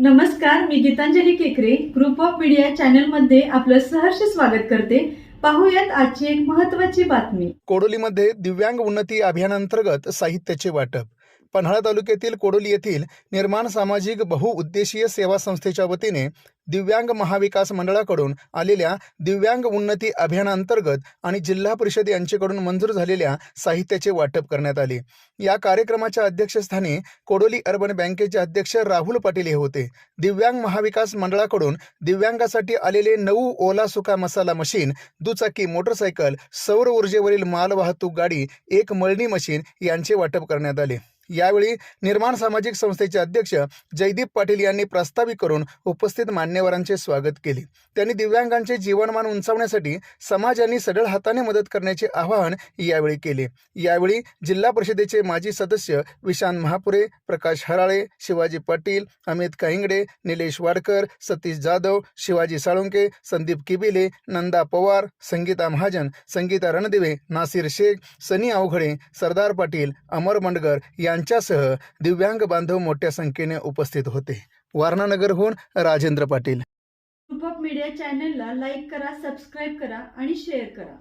नमस्कार मी गीतांजली केकरे group of media चॅनलमध्ये आपलं सहर्ष स्वागत करते. पाहूयात आजची एक महत्वाची बातमी. कोडोलीमध्ये दिव्यांग उन्नती अभियानांतर्गत साहित्याचे वाटप. पन्हाळा तालुक्यातील कोडोली येथील निर्माण सामाजिक बहुउद्देशीय सेवा संस्थेच्या वतीने दिव्यांग महाविकास मंडळाकडून आलेल्या दिव्यांग उन्नती अभियानांतर्गत आणि जिल्हा परिषद यांच्याकडून मंजूर झालेल्या साहित्याचे वाटप करण्यात आले. या कार्यक्रमाच्या अध्यक्षस्थानी कोडोली अर्बन बँकेचे अध्यक्ष राहुल पाटील हे होते. दिव्यांग महाविकास मंडळाकडून दिव्यांगासाठी आलेले नऊ ओला सुका मसाला मशीन दुचाकी मोटरसायकल सौर ऊर्जेवरील मालवाहतूक गाडी एक मळणी मशीन यांचे वाटप करण्यात आले. यावेळी निर्माण सामाजिक संस्थेचे अध्यक्ष जयदीप पाटील यांनी प्रस्तावित करून उपस्थित मान्यवरांचे स्वागत केले. त्यांनी दिव्यांगांचे जीवनमान उंचावण्यासाठी समाजाने सढळ हाताने मदत करण्याचे आवाहन यावेळी केले. यावेळी जिल्हा परिषदेचे माजी सदस्य विशांत महापुरे प्रकाश हराळे शिवाजी पाटील अमित काहिंगडे निलेश वाडकर सतीश जाधव शिवाजी साळुंके संदीप किबिले नंदा पवार संगीता महाजन संगीता रणदिवे नासिर शेख सनी अवघडे सरदार पाटील अमर मंडगर यांच्यासह दिव्यांग बांधव मोठ्या संख्येने उपस्थित होते. वारणानगरहून राजेंद्र पाटील. ग्रुप मीडिया चॅनलला लाईक करा सबस्क्राईब करा आणि शेअर करा.